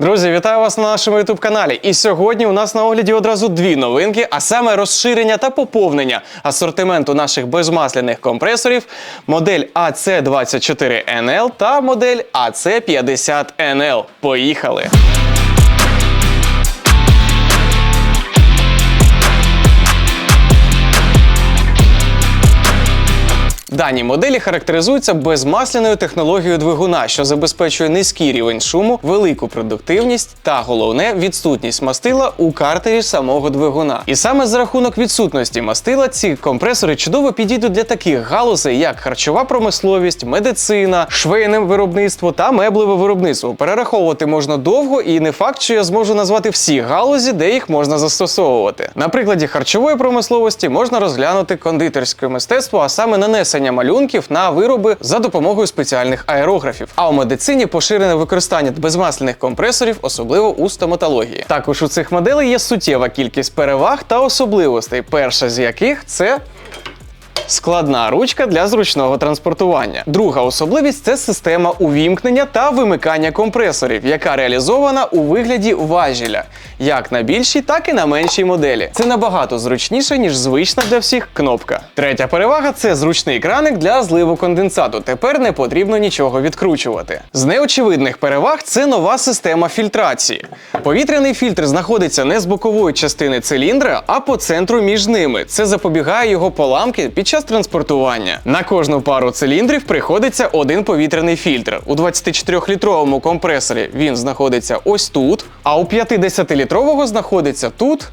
Друзі, вітаю вас на нашому youtube каналі. І сьогодні у нас на огляді одразу дві новинки, а саме розширення та поповнення асортименту наших безмасляних компресорів, модель AC24NL та модель AC50NL. Поїхали! Дані моделі характеризуються безмасляною технологією двигуна, що забезпечує низький рівень шуму, велику продуктивність та головне відсутність мастила у картері самого двигуна. І саме за рахунок відсутності мастила ці компресори чудово підійдуть для таких галузей, як харчова промисловість, медицина, швейне виробництво та меблеве виробництво. Перераховувати можна довго, і не факт, що я зможу назвати всі галузі, де їх можна застосовувати. На прикладі харчової промисловості можна розглянути кондитерське мистецтво, а саме нанесення малюнків на вироби за допомогою спеціальних аерографів. А у медицині поширене використання безмасляних компресорів, особливо у стоматології. Також у цих моделей є суттєва кількість переваг та особливостей, перша з яких це Складна ручка для зручного транспортування. Друга особливість це система увімкнення та вимикання компресорів, яка реалізована у вигляді важіля, як на більшій, так і на меншій моделі. Це набагато зручніше, ніж звична для всіх кнопка. Третя перевага це зручний краник для зливу конденсату. Тепер не потрібно нічого відкручувати. З неочевидних переваг це нова система фільтрації. Повітряний фільтр знаходиться не з бокової частини циліндра, а по центру між ними. Це запобігає його поламки під час транспортування. На кожну пару циліндрів приходиться один повітряний фільтр. У 24-літровому компресорі він знаходиться ось тут, а у 50-літрового знаходиться тут.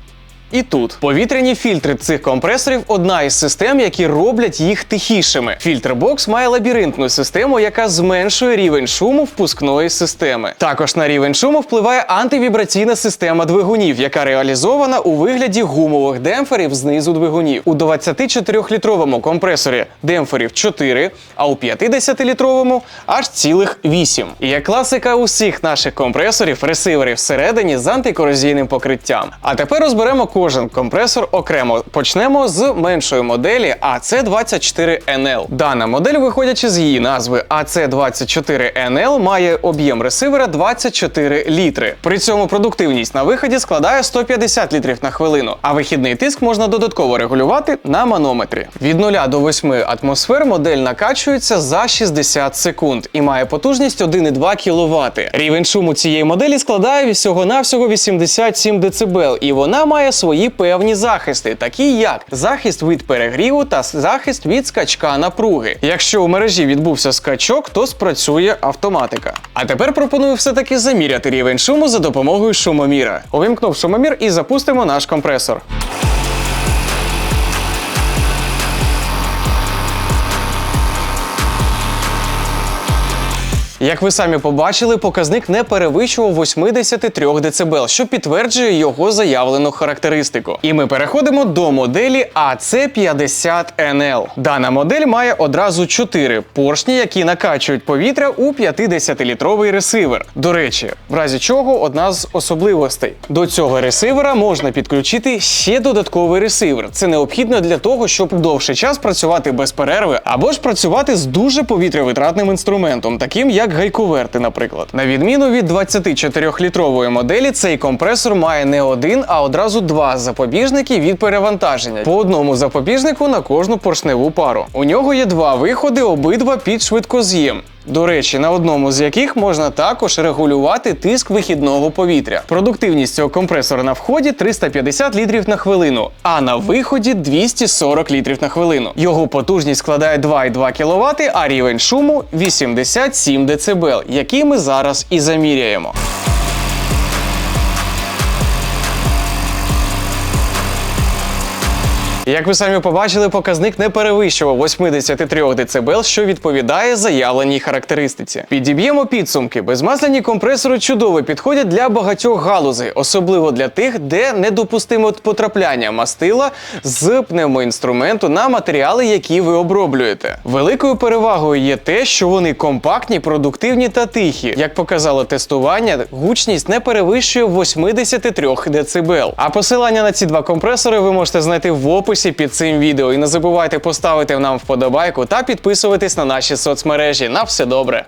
І тут повітряні фільтри цих компресорів одна із систем, які роблять їх тихішими. Фільтрбокс має лабіринтну систему, яка зменшує рівень шуму впускної системи. Також на рівень шуму впливає антивібраційна система двигунів, яка реалізована у вигляді гумових демпферів знизу двигунів. У 24-літровому компресорі демпферів 4, а у 50-літровому аж цілих 8. І як класика усіх наших компресорів, ресивери всередині з антикорозійним покриттям. А тепер розберемо кожен компресор окремо. Почнемо з меншої моделі AC24NL. Дана модель, виходячи з її назви AC24NL, має об'єм ресивера 24 літри. При цьому продуктивність на виході складає 150 літрів на хвилину, а вихідний тиск можна додатково регулювати на манометрі. Від 0 до 8 атмосфер модель накачується за 60 секунд і має потужність 1,2 кВт. Рівень шуму цієї моделі складає всього-навсього 87 дБ, і вона має свої певні захисти, такі як захист від перегріву та захист від скачка напруги. Якщо у мережі відбувся скачок, то спрацює автоматика. А тепер пропоную все-таки заміряти рівень шуму за допомогою шумоміра. Увімкнув шумомір і запустимо наш компресор. Як ви самі побачили, показник не перевищував 83 дБ, що підтверджує його заявлену характеристику. І ми переходимо до моделі AC50NL. Дана модель має одразу 4 поршні, які накачують повітря у 50-літровий ресивер. До речі, в разі чого одна з особливостей. До цього ресивера можна підключити ще додатковий ресивер. Це необхідно для того, щоб довший час працювати без перерви або ж працювати з дуже повітрявитратним інструментом, таким як гайковерти, наприклад. На відміну від 24-літрової моделі, цей компресор має не один, а одразу два запобіжники від перевантаження. По одному запобіжнику на кожну поршневу пару. У нього є два виходи, обидва під швидкоз'єм. До речі, на одному з яких можна також регулювати тиск вихідного повітря. Продуктивність цього компресора на вході 350 літрів на хвилину, а на виході 240 літрів на хвилину. Його потужність складає 2,2 кВт, а рівень шуму 87 дБ, який ми зараз і заміряємо. Як ви самі побачили, показник не перевищував 83 дБ, що відповідає заявленій характеристиці. Підіб'ємо підсумки. Безмасляні компресори чудово підходять для багатьох галузей, особливо для тих, де недопустимо потрапляння мастила з пневмоінструменту на матеріали, які ви оброблюєте. Великою перевагою є те, що вони компактні, продуктивні та тихі. Як показало тестування, гучність не перевищує 83 дБ. А посилання на ці два компресори ви можете знайти в описі під цим відео. І не забувайте поставити нам вподобайку та підписуватись на наші соцмережі. На все добре.